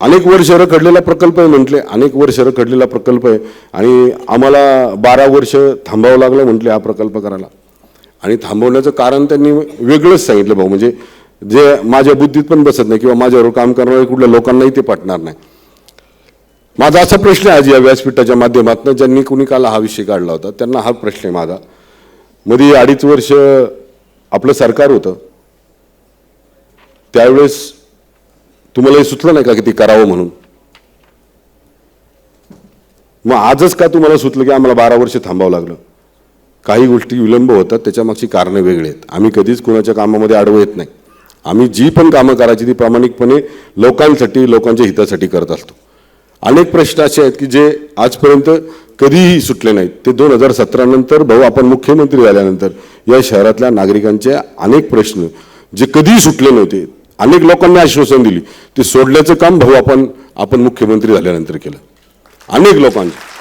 अनेक वर्ष रखडलेला प्रकल्प आहे म्हटले अनेक वर्ष रखडलेला प्रकल्प आहे. आणि आम्हाला बारा वर्ष थांबावं लागलं म्हटले हा प्रकल्प करायला. आणि थांबवण्याचं कारण त्यांनी वेगळंच सांगितलं भाऊ म्हणजे जे माझ्या बुद्धीत पण बसत नाही किंवा माझ्यावर काम करणाऱ्या कुठल्या लोकांनाही ते पटणार नाही. माझा असा प्रश्न आहे आज या व्यासपीठाच्या माध्यमातून ज्यांनी कुणी काल हा विषय काढला होता त्यांना हा प्रश्न आहे माझा. मध्ये अडीच वर्ष आपलं सरकार होतं. त्यावेळेस तुम्हाला हे सुचलं नाही का की ते करावं म्हणून? मग आजच का तुम्हाला सुचलं की आम्हाला बारा वर्ष थांबावं लागलं? काही गोष्टी विलंब होतात त्याच्यामागची कारणं वेगळी आहेत. आम्ही कधीच कोणाच्या कामामध्ये आडवं येत नाही. आम्ही जी पण कामं करायची ती प्रामाणिकपणे लोकांसाठी लोकांच्या हितासाठी करत असतो. अनेक प्रश्न असे आहेत की जे आजपर्यंत कधीही सुटले नाहीत. ते दोन हजार सतरा नंतर भाऊ आपण मुख्यमंत्री झाल्यानंतर या शहरातल्या नागरिकांचे अनेक प्रश्न जे कधीही सुटले नव्हते अनेक लोकांना आश्वासन दिली. ते सोडल्याचं काम भाऊ आपण आपण मुख्यमंत्री झाल्यानंतर केलं. अनेक लोकांचे